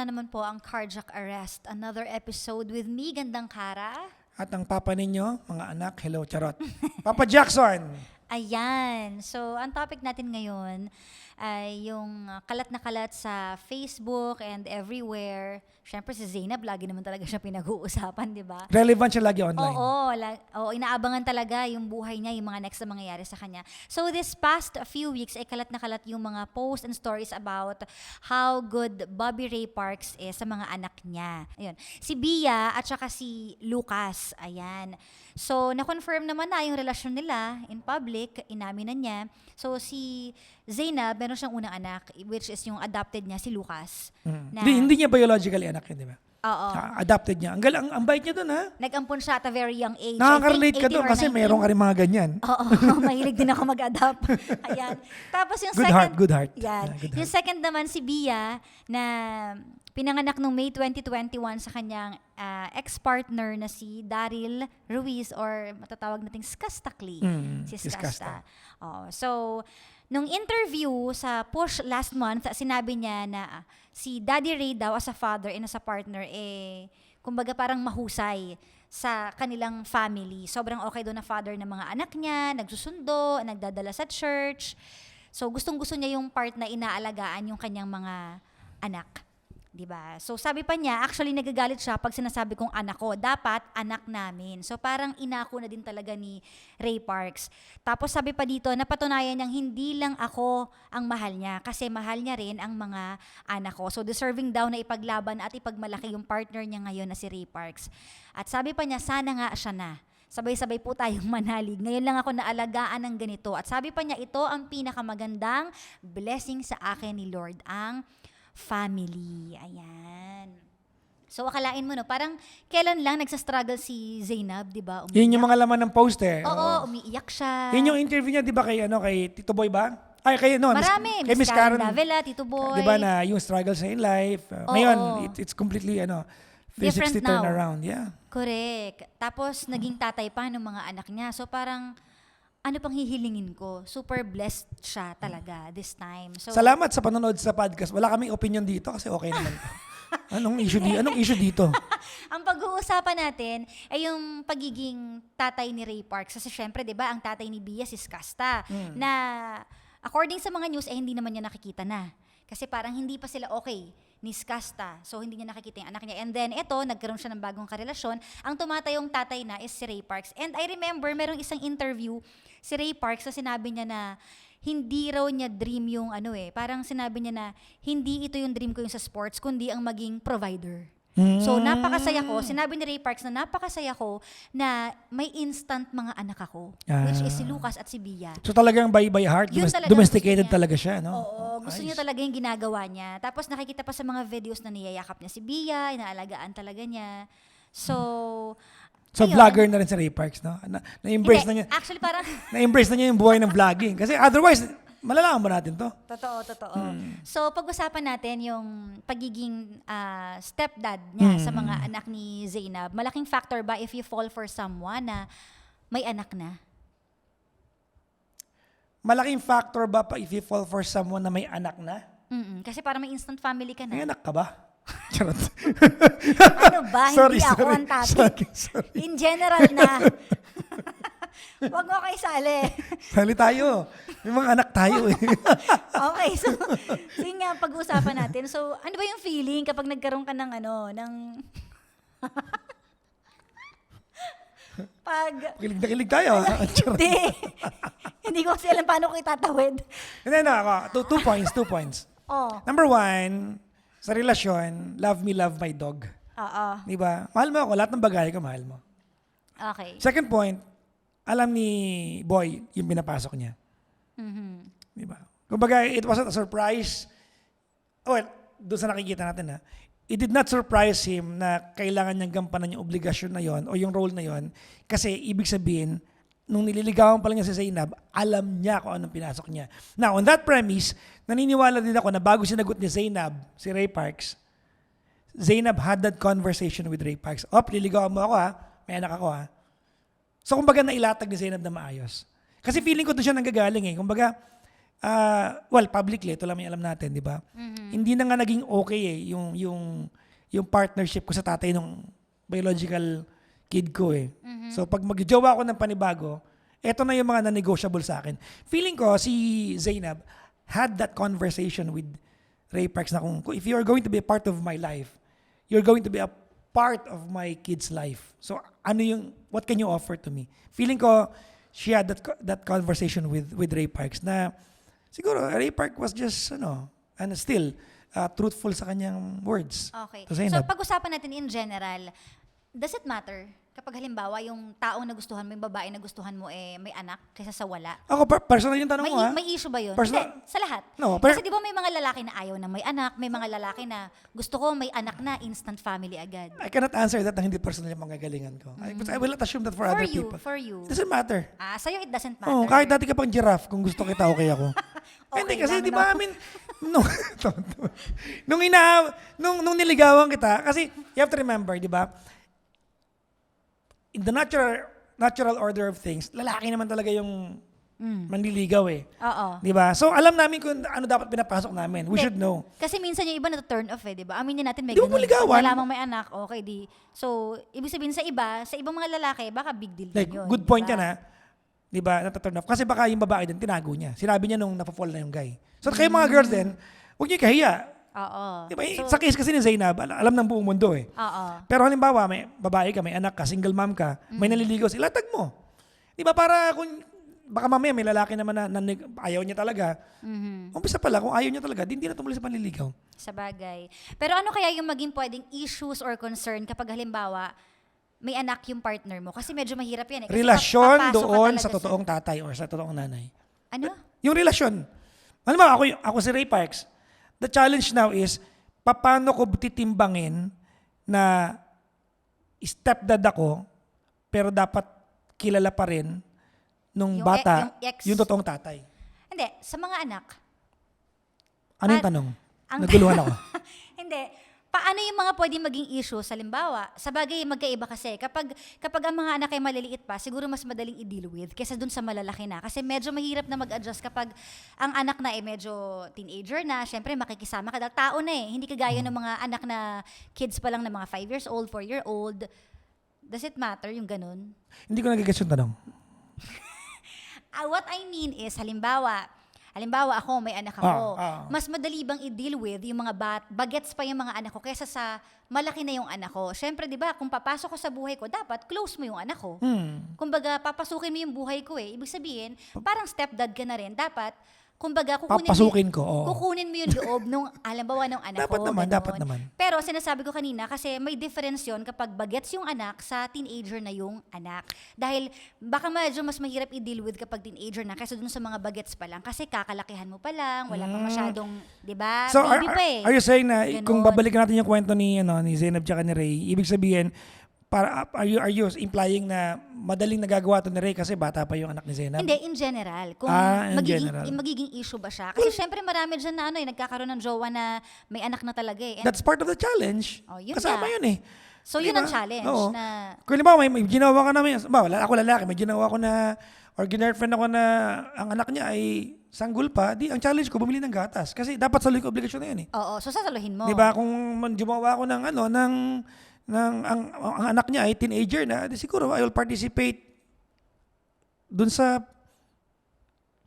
na naman po ang Cardiac Arrest. Another episode with me, Gandang Kara. At ang papa ninyo, mga anak, hello, charot. Papa Jackson! Ayan. So, ang topic natin ngayon ay yung uh, kalat na kalat sa Facebook and everywhere. Siyempre, si Zainab, lagi naman talaga siya pinag-uusapan, di ba? Relevant siya lagi online. Oo, la- oo, inaabangan talaga yung buhay niya, yung mga next na mangyayari sa kanya. So this past few weeks ay kalat na kalat yung mga posts and stories about how good Bobby Ray Parks is sa mga anak niya. Ayun. Si Bia at saka si Lucas. Ayan. So, na-confirm naman na yung relasyon nila in public, inamin na niya. So, si Zainab, meron siyang unang anak, which is yung adopted niya, si Lucas. Mm. Na- Hindi, hindi niya biologically anak yun, di ba? Oo. Ah, adopted niya. Ang, galang, ang bait niya doon, ha? Nag-ampon siya at a very young age. Nakaka-relate ka 18 doon kasi 19. meron ka rin mga ganyan. Oo, mahilig din ako mag-adapt. Ayan. Tapos yung Good second... heart, good heart. Yan. Yeah, good yung second naman si Bia na pinanganak noong May 2021 sa kanyang ah, ex-partner na si Daryl Ruiz or matatawag nating Skastakli. Mm, si si Skasta. Oo. So, nung interview sa Push last month, sinabi niya na ah, si Daddy Ray daw as a father and as a partner, eh, kumbaga parang mahusay sa kanilang family. Sobrang okay doon na father ng mga anak niya, nagsusundo, nagdadala sa church. So, gustong-gusto niya yung part na inaalagaan yung kanyang mga anak. 'Di ba? So sabi pa niya, actually nagagalit siya pag sinasabi kong anak ko, dapat anak namin. So parang inako na din talaga ni Ray Parks. Tapos sabi pa dito, napatunayan niyang hindi lang ako ang mahal niya kasi mahal niya rin ang mga anak ko. So deserving daw na ipaglaban at ipagmalaki yung partner niya ngayon na si Ray Parks. At sabi pa niya, sana nga siya na. Sabay-sabay po tayong manalig. Ngayon lang ako naalagaan ng ganito. At sabi pa niya, ito ang pinakamagandang blessing sa akin ni Lord, ang family. Ayan. So, akalain mo, no? Parang kailan lang nagsastruggle si Zainab, di ba? Umiiyak. Yun yung mga laman ng post, eh. Oo, umiiyak siya. Yun yung interview niya, di ba, kay, ano, kay Tito Boy ba? Ay, kay, no, Miss- Marami. kay Miss Miss Karen Karen. Davila, Tito Boy. Di ba na yung struggles niya in life. Uh, Oo. ngayon, it, it's completely, ano, 360 Different now. turnaround. Yeah. Correct. Tapos, naging tatay pa ng mga anak niya. So, parang, ano pang hihilingin ko? Super blessed siya talaga this time. So, Salamat sa panonood sa podcast. Wala kaming opinion dito kasi okay naman. Anong issue dito? Anong issue dito? ang pag-uusapan natin ay yung pagiging tatay ni Ray Parks. Kasi syempre, di ba, ang tatay ni Bia si Skasta. Hmm. Na, according sa mga news, eh hindi naman niya nakikita na. Kasi parang hindi pa sila okay ni Skasta. So, hindi niya nakikita yung anak niya. And then, ito, nagkaroon siya ng bagong karelasyon. Ang tumatayong tatay na is si Ray Parks. And I remember, merong isang interview si Ray Parks na sinabi niya na hindi raw niya dream yung ano eh. Parang sinabi niya na hindi ito yung dream ko yung sa sports, kundi ang maging provider. So, Hmm. napakasaya ko. Sinabi ni Ray Parks na napakasaya ko na may instant mga anak ako. Which is si Ah. Lucas at si Bia. So talagang by by heart, Yun talaga domesticated gusto niya. talaga siya, no? Oo, gusto niya Ayos. talaga yung ginagawa niya. Tapos nakikita pa sa mga videos na niyayakap niya si Bia, inaalagaan talaga niya. So, So ayun. vlogger na rin si Ray Parks, no? Na, na-embrace Hindi, na niya. Actually, parang, Na-embrace na niya yung buhay ng vlogging. Kasi otherwise, malalaman ba natin to? totoo, totoo. Hmm. So, pag-usapan natin yung pagiging ah, stepdad niya Hmm. sa mga anak ni Zainab. Malaking factor ba if you fall for someone na may anak na? Malaking factor ba pa if you fall for someone na may anak na? Mm-mm. Kasi parang may instant family ka May na. anak ka ba? Charot. ano ba? Sorry, Hindi ako ang topic. Sorry, sorry. In general na. Huwag mo kayo sali. Sali tayo. May mga anak tayo eh. okay, so, so yun nga, pag-uusapan natin. So, ano ba yung feeling kapag nagkaroon ka ng ano, ng... pag... kilig na kilig tayo. Charot. Hindi. Hindi ko kasi alam paano ko itatawid. Hindi na ako. Two, two points, two points. Oh, Number one, sa relasyon, love me, love my dog. oo. Di ba? Mahal mo ako. Lahat ng bagay ko, mahal mo. Okay. Second point, alam ni Boy yung pinapasok niya. Mhm. Di ba? Kumbaga, it wasn't a surprise. Well, doon sa nakikita natin ha, it did not surprise him na kailangan niyang gampanan yung obligasyon na yon o yung role na yon kasi ibig sabihin, nung nililigawan pa lang niya si Zainab, alam niya kung anong pinasok niya. Now, on that premise, naniniwala din ako na bago sinagot ni Zainab, si Ray Parks, Zainab had that conversation with Ray Parks. Op, liligawan mo ako ha, may anak ako ha. So, kumbaga, nailatag ni Zainab na maayos. Kasi feeling ko doon siya nanggagaling eh. Kumbaga, ah, well, publicly, ito lang alam natin, di ba? Hindi na nga naging okay eh, yung, yung, yung partnership ko sa tatay ng biological kid ko eh. So pag magjowa ako ng panibago, eto na yung mga non-negotiable sa akin. Feeling ko si Zainab had that conversation with Ray Parks na kung, kung if you are going to be a part of my life, you're going to be a part of my kid's life. So ano yung, what can you offer to me? Feeling ko, she had that, that conversation with, with Ray Parks na siguro Ray Park was just, ano, and still, uh, truthful sa kanyang words. Okay. So pag-usapan natin in general, does it matter kapag halimbawa yung taong nagustuhan mo, yung babae na gustuhan mo eh may anak kaysa sa wala? Ako, per- personal yung tanong May, mo, ha? may issue ba yun? Personal- Hindi, sa lahat. No, per- Kasi di ba may mga lalaki na ayaw na may anak, may mga lalaki na gusto ko may anak na instant family agad. I cannot answer that na hindi personal yung mga galingan ko. I, but I will not assume that for, For other you, people. for you. Doesn't matter. Ah, sa'yo it doesn't matter. Oh, kahit dati ka pang giraffe, kung gusto kita, okay ako. Okay Hindi kasi di ba no? amin, nung, nung, ina, nung, nung niligawan kita, kasi you have to remember, di ba, in the natural natural order of things, lalaki naman talaga yung Mm. manliligaw eh. Oo. Di ba? So alam namin kung ano dapat pinapasok namin. We Hindi. should know. Kasi minsan yung iba na turn off eh, di ba? Aminin natin may Di mo ganun. maligawan. Pag Malamang may anak, okay di. So, ibig sabihin sa iba, sa ibang mga lalaki, baka big deal Like, din yun. good point ba? ka na. Di ba? Nataturn off. Kasi baka yung babae din, tinago niya. Sinabi niya nung napafall na yung guy. So kayo mga girls din, huwag niyo kahiya. Oo. Di ba? So, sa case kasi ni Zainab, al- alam ng buong mundo eh. Oo. Pero halimbawa, may babae ka, may anak ka, single mom ka, may Mm. naliligaw sila, tag mo. Di ba? Para kung, baka mamaya may lalaki naman na, na ayaw niya talaga. Mhm. Umpisa pala, kung ayaw niya talaga, di, di na tumuloy sa panliligaw. Sa bagay. Pero ano kaya yung maging pwedeng issues or concern kapag halimbawa, may anak yung partner mo? Kasi medyo mahirap yan eh. Kasi Relasyon doon sa totoong tatay or sa totoong nanay. Ano? Yung relasyon. Ano ba, ako, ako si Ray Parks, the challenge now is, paano ko titimbangin na stepdad ako, pero dapat kilala pa rin nung Yung e- bata, yung ex. yung totoong tatay. Hindi, sa mga anak. Ano yung Pa- tanong? ang- Naguluhan ako. Hindi. Paano yung mga pwedeng maging issue sa limbawa? Sa bagay, magkaiba kasi. Kapag, kapag ang mga anak ay maliliit pa, siguro mas madaling i-deal with kaysa dun sa malalaki na. Kasi medyo mahirap na mag-adjust kapag ang anak na ay medyo teenager na. Siyempre, makikisama ka. Dahil tao na eh. Hindi kagaya ng mga anak na kids pa lang na mga 5 years old, 4 year old. Does it matter yung ganun? Hindi ko nagigets yung tanong. Ah, what I mean is, halimbawa, halimbawa ako, may anak ako. Ah, ah. Mas madali bang i-deal with yung mga bat, bagets pa yung mga anak ko kaysa sa malaki na yung anak ko. Siyempre, di ba, kung papasok ko sa buhay ko, dapat close mo yung anak ko. Hmm. Kumbaga, papasukin mo yung buhay ko eh. Ibig sabihin, parang stepdad ka na rin. Dapat, kumbaga, kukunin Papasukin ko, oo. kukunin mo yung loob nung, halimbawa, ng anak Dapat ko. naman, ganon. dapat naman. Pero sinasabi ko kanina, kasi may difference yon kapag bagets yung anak sa teenager na yung anak. Dahil baka medyo mas mahirap i-deal with kapag teenager na kaysa dun sa mga bagets pa lang. Kasi kakalakihan mo pa lang, wala pa masyadong, di ba? Hmm. So, are, Baby pa eh. are you saying na Ganon. kung babalikan natin yung kwento ni, ano, ni Zainab tsaka ni Ray, ibig sabihin, para, are, you, are you implying na madaling nagagawa to ni Ray kasi bata pa yung anak ni Zainab? Hindi, in general. Kung Ah, in magiging, general. magiging issue ba siya. Kasi syempre marami dyan na ano eh, nagkakaroon ng jowa na may anak na talaga eh. And That's part of the challenge. Oh, yun Kasama nga. yun eh. so Di yun ang challenge Oo. na Kung ba may, may ginawa ka na may, ba, wala, ako lalaki, may ginawa ko na, or girlfriend ako na ang anak niya ay sanggol pa, di, ang challenge ko, bumili ng gatas. Kasi dapat sa ko obligasyon na yun eh. Oo, so sasaluhin mo. Di ba? Kung gumawa ako ng ano, ng, ng ang, ang anak niya ay teenager na, di siguro I will participate dun sa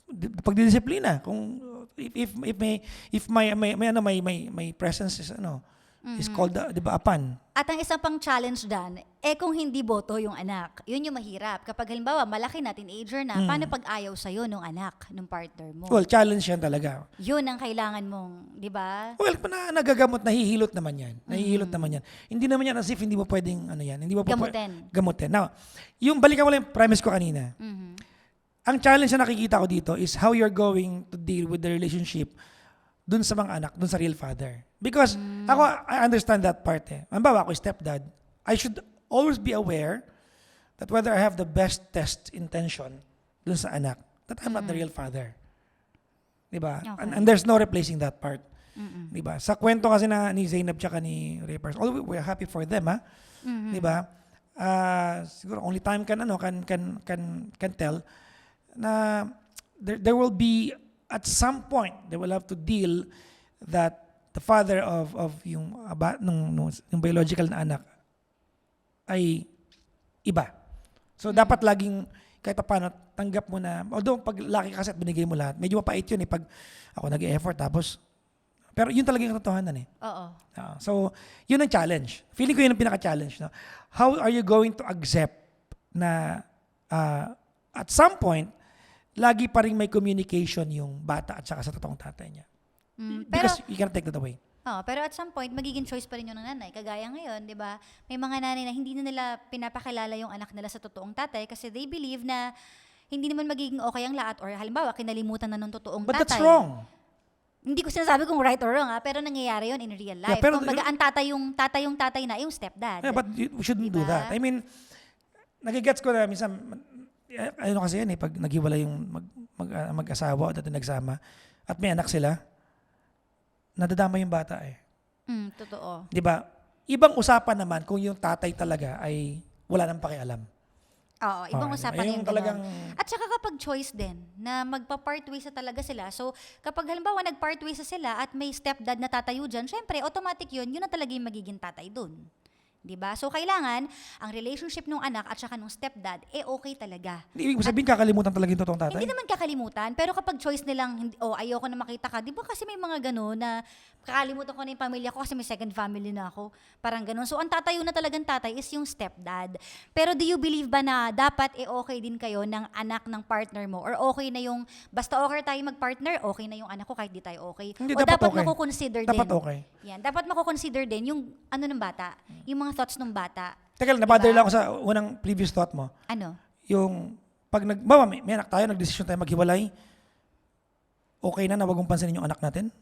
di- pagdidisiplina. Kung if if, if may if may may, may ano may may may presence is ano is called uh, di ba apan. At ang isang pang challenge dyan, eh kung hindi boto yung anak, yun yung mahirap. Kapag halimbawa, malaki na, teenager na, paano pag ayaw sa'yo nung anak, nung partner mo? Well, challenge yan talaga. yun ang kailangan mong, di ba? Well, na, nagagamot, nahihilot naman yan. Nahihilot naman yan. Hindi naman yan as if hindi mo pwedeng, ano yan, hindi mo Gamutin. gamutin. Now, yung balikan ko lang yung premise ko kanina. Mhm. ang challenge na nakikita ko dito is how you're going to deal with the relationship dun sa mga anak, dun sa real father. Because ako, I understand that part eh. Ang bawa ako, stepdad, I should always be aware that whether I have the best test intention dun sa anak, that I'm not the real father. Diba? Okay. And, and there's no replacing that part. Mm-mm. Diba? Sa kwento kasi na ni Zainab tsaka ni Ray Pars, although we're happy for them, ha? Mhm. Diba? Ah, siguro only time can ano can can can can tell na there, there will be at some point, they will have to deal that the father of of yung aba, nung, nung, yung biological na anak ay iba. So dapat laging kahit pa paano tanggap mo na although pag laki ka kasi at binigay mo lahat, medyo mapait yun eh pag ako nag-effort tapos pero yun talaga yung katotohanan eh. Oo. Ah, so, yun ang challenge. Feeling ko yun ang pinaka-challenge. No? How are you going to accept na ah, at some point, lagi pa rin may communication yung bata at saka sa totoong tatay niya. Mm, pero, Because you cannot take that away. oh, pero at some point, magiging choice pa rin yun ng nanay. Kagaya ngayon, di ba? May mga nanay na hindi na nila pinapakilala yung anak nila sa totoong tatay kasi they believe na hindi naman magiging okay ang lahat or halimbawa, kinalimutan na ng totoong But tatay. that's wrong. Hindi ko sinasabi kung right or wrong ha, pero nangyayari yun in real life. Yeah, pero- Kung baga, ang tatay yung, tatay yung tatay na, yung stepdad. Yeah, but you, we shouldn't do Diba? that. I mean, nagigets ko na minsan, ano kasi yan eh, pag naghiwala yung mag, mag, ah, mag-asawa at nagsama at may anak sila, nadadama yung bata eh. Mm, totoo. 'Di ba? Ibang usapan naman kung yung tatay talaga ay wala nang pakialam. Oo, ibang usapan Yung yung talagang. At saka kapag choice din, na magpa-part ways na talaga sila. So, kapag halimbawa nag-part ways na sila at may stepdad na tatayo dyan, syempre, automatic yun, yun na talaga yung magiging tatay dun. 'Di ba? So, kailangan, ang relationship ng anak at saka ng stepdad, eh okay talaga. Hindi ibig sabihin kakalimutan talaga yung totoong tatay. Hindi naman kakalimutan, pero kapag choice nilang, hindi, oh, ayoko na makita ka, di ba kasi may mga gano'n na kakalimutan ko na yung pamilya ko kasi may second family na ako. Parang gano'n. So, ang tatayo na talagang tatay is yung stepdad. Pero do you believe ba na dapat eh okay din kayo ng anak ng partner mo? Or okay na yung, basta okay tayo mag-partner, okay na yung anak ko kahit di tayo okay? Hindi, o dapat dapat, okay. makukonsider Dapat din. okay. Yan, dapat makukonsider din yung ano ng bata, yung mga thoughts ng bata. Teka nabother Diba? lang ako sa unang previous thought mo. Ano? Yung pag nag bawa, may, may anak tayo, nagdesisyon tayo maghiwalay. Okay na na wag mong pansinin yung anak natin?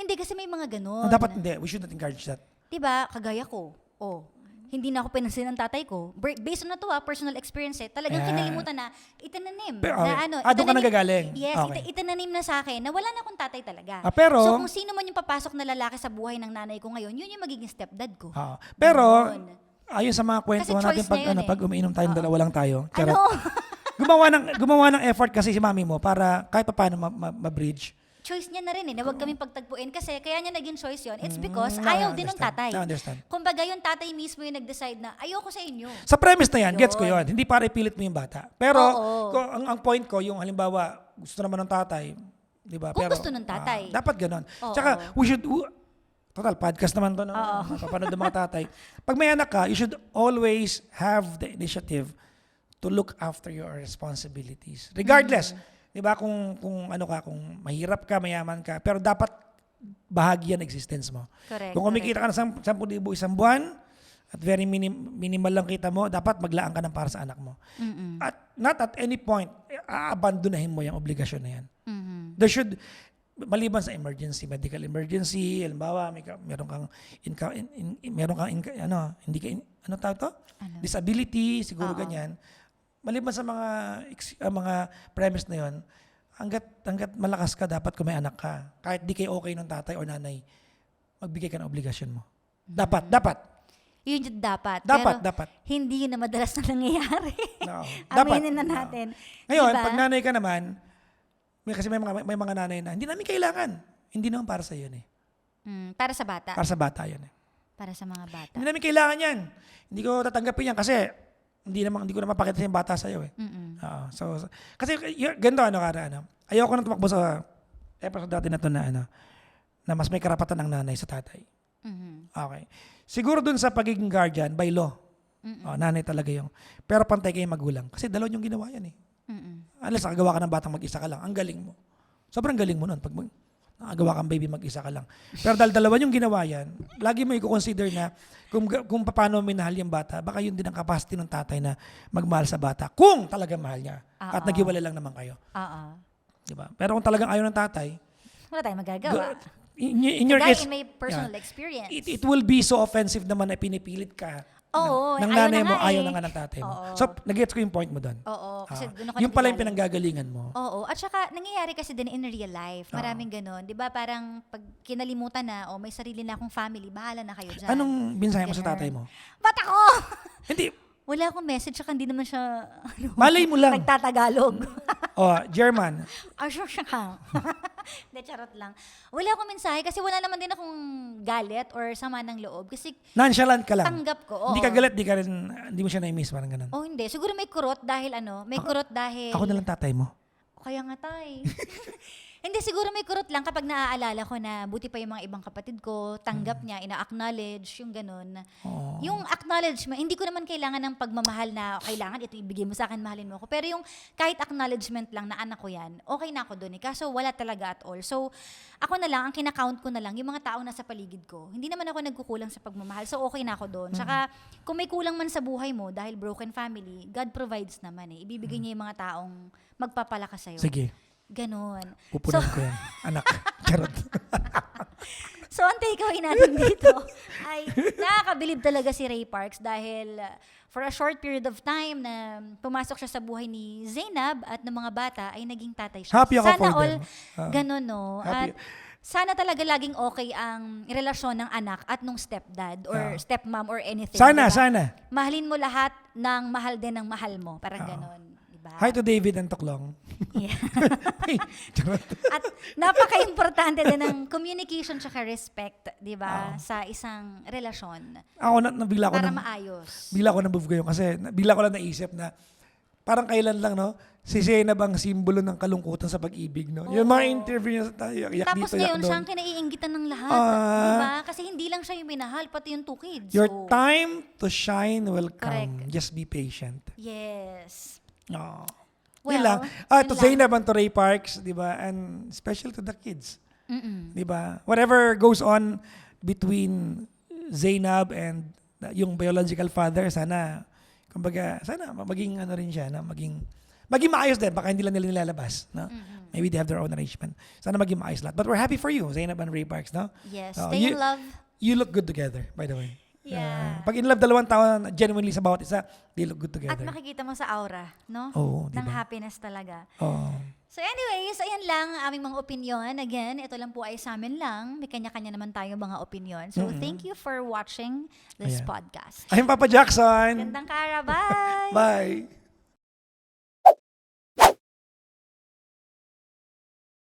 Hindi kasi may mga gano'n. No, dapat hindi. We should not encourage that. 'di ba, kagaya ko. Oh, hindi na ako pinansin ng tatay ko. Based on na to ah, personal experience eh. Talagang Yeah. kinalimutan na itinanim. Pero, na okay. ano, Ah, doon ka nagagaling. Yes, Okay. itinanim na sa akin na wala na akong tatay talaga. Ah, pero- so kung sino man yung papasok na lalaki sa buhay ng nanay ko ngayon, yun yung magiging stepdad ko. Ah, pero, Ganon. ayon sa mga kwento Kasi natin, pag, na yun ano, eh. pag umiinom tayong dalawa lang tayo, ano? charot. gumawa ng gumawa ng effort kasi si mami mo para kahit pa paano ma- ma- ma-bridge. Choice niya na rin eh, na huwag kami pagtagpuin kasi kaya niya naging choice yon. It's because Mm, ayaw I din ng understand. tatay. I understand. Kumbaga yung tatay mismo yung nag-decide na ayoko sa inyo. Sa premise na yan, gets ko Yun. yon. Hindi para ipilit mo yung bata. Pero Oo. kung, ang, ang point ko, yung halimbawa, gusto naman ng tatay, di ba? Kung Pero, gusto ng tatay. ah, dapat ganon. Oo. Tsaka, we should, w- total, podcast naman to, no? Oo. Mapapanood ng mga tatay. Pag may anak ka, you should always have the initiative to look after your responsibilities. Regardless, Mm. Di ba, kung, kung ano ka, kung mahirap ka, mayaman ka, pero dapat bahagi yan existence mo. Correct. Kung kumikita ka ng 10,000 isang buwan, at very minim- minimal lang kita mo, dapat maglaan ka ng para sa anak mo. Mm-mm. At not at any point, aabandonahin mo yung obligasyon na yan. Mhm. There should, maliban sa emergency, medical emergency, halimbawa, may ka, meron kang, inka, in, in- in- meron kang, inka, ano, hindi ka, in- ano tawag to? Ano? Disability, siguro Oo. ganyan. Maliban sa mga, ah, mga premise na yon hanggat, hanggat malakas ka, dapat kung may anak ka. Kahit di kayo okay ng tatay or nanay, magbigay ka ng obligasyon mo. Dapat, dapat. Yun yung dapat. Dapat, Pero dapat. hindi yun na madalas na nangyayari. Oo. dapat. Aminin na natin. Ngayon, Diba? pag nanay ka naman, may, kasi may mga, may mga nanay na, hindi namin kailangan. Hindi naman para sa yun eh. Mm, para sa bata. Para sa bata yun eh. Para sa mga bata. Hindi namin kailangan yan. Hindi ko tatanggapin yan kasi hindi naman hindi ko na mapakita yung bata sa iyo eh. Mm-mm. Oo. so, so- kasi y- ganito ano kara ano. Ayoko nang tumakbo sa episode dati na to na ano na mas may karapatan ng nanay sa tatay. Mhm. Okay. Siguro dun sa pagiging guardian by law. Mm-mm. Oh, nanay talaga yung. Pero pantay kayo magulang. Kasi dalawa yung ginawa yan eh. Mm-mm. Unless nakagawa ka ng batang mag-isa ka lang. Ang galing mo. Sobrang galing mo nun. Pag mag- nakagawa kang baby mag-isa ka lang. Pero dahil dalawa yung ginawa yan, lagi mo i-consider na kung, kung paano minahal yung bata, baka yun din ang capacity ng tatay na magmahal sa bata. Kung talaga mahal niya. At Oo. naghiwalay lang naman kayo. Oo. Di ba? Pero kung talagang ayaw ng tatay, Wala tayong magagawa. in, in your Guy, case, in my personal experience. it, it will be so offensive naman na pinipilit ka Oo, ng, ng ayaw nanay na mo, nga ayaw eh. na nga ng tatay mo. Oo. So, nag-gets ko yung point mo doon. Oo. Kasi Ah, doon ako yung pala yung nanggagaling. pinanggagalingan mo. Oo. At saka, nangyayari kasi din in real life. Maraming ganun. Di ba parang pag kinalimutan na, o may sarili na akong family, bahala na kayo dyan. Anong binsahe mo sa Ganun. tatay mo? Ba't ako? Hindi. wala akong message, saka hindi naman siya, ano, Malay mo lang. nagtatagalog. oh, German. Asyo siya ka. Hindi, charot lang. Wala akong mensahe kasi wala naman din akong galit or sama ng loob. Kasi Nonchalant ka lang. tanggap ko. Oo. Hindi ka galit, di ka rin, hindi mo siya na-miss, parang ganun. Oh, hindi. Siguro may kurot dahil ano, may kurot dahil... Ako na lang tatay mo. Kaya nga tay. Hindi, siguro may kurot lang kapag naaalala ko na buti pa yung mga ibang kapatid ko, tanggap niya, ina-acknowledge, yung ganun. Oo. Yung acknowledgement, hindi ko naman kailangan ng pagmamahal na kailangan ito ibigay mo sa akin, mahalin mo ako. Pero yung kahit acknowledgement lang na anak ko yan, okay na ako doon eh. Kaso wala talaga at all. So, ako na lang, ang kinakount ko na lang, yung mga tao nasa paligid ko. Hindi naman ako nagkukulang sa pagmamahal. So, okay na ako doon. Tsaka, kung may kulang man sa buhay mo dahil broken family, God provides naman eh. Ibibigay niya yung mga taong magpapalakas sa'yo. Sige, Ganon. pupunan ko yan. Anak. Charot. So, ang takeaway natin dito ay nakakabilib talaga si Ray Parks dahil uh, for a short period of time na pumasok siya sa buhay ni Zainab at ng mga bata ay naging tatay siya. Happy ako sana for all them. Ah. ganun, no? Happy- At sana talaga laging okay ang relasyon ng anak at nung stepdad or Ah. stepmom or anything. Sana, diba? sana. Mahalin mo lahat ng mahal din ng mahal mo. Parang ganon. Diba? Hi to David and Toklong. Yeah. Charot. At napaka-importante din ng communication tsaka respect, di ba, Ah. sa isang relasyon Ako na, nabigla ko para na, maayos. bigla ko na move ngayon kasi na- bigla ko lang naisip na parang kailan lang, no? Si Zainab ang simbolo ng kalungkutan sa pag-ibig, no? Yung mga interview niya sa tayo, yak Tapos dito, yak ngayon, siya doon. ang kinaiingitan ng lahat. Ah. di ba? Kasi hindi lang siya yung minahal, pati yung two kids. Your So, time to shine will come. Correct. Just be patient. Yes. Oh. Well, yun lang. Ah, to. Zainab and to Ray Parks, di ba? And special to the kids. Mm-mm. Di ba? Whatever goes on between Zainab and yung biological father, sana, kumbaga, sana maging ano rin siya, na maging, maging maayos din. Baka hindi lang nila nilalabas. No? Mm-mm. Maybe they have their own arrangement. Sana maging maayos lahat. But we're happy for you, Zainab and Ray Parks, no? Yes. Oh, Stay you- in love. You look good together, by the way. Yeah. Uh, pag in love dalawang tao genuinely sa bawat isa, they look good At together. makikita mo sa aura, no? Oo, di ng ba? happiness talaga. Oo. So anyways, ayan lang ang aming mga opinion. Again, ito lang po ay sa amin lang. May kanya-kanya naman tayo mga opinion. So Mm-mm. thank you for watching this Ayan. podcast. I'm Papa Jackson. Gandang kara, bye! Bye.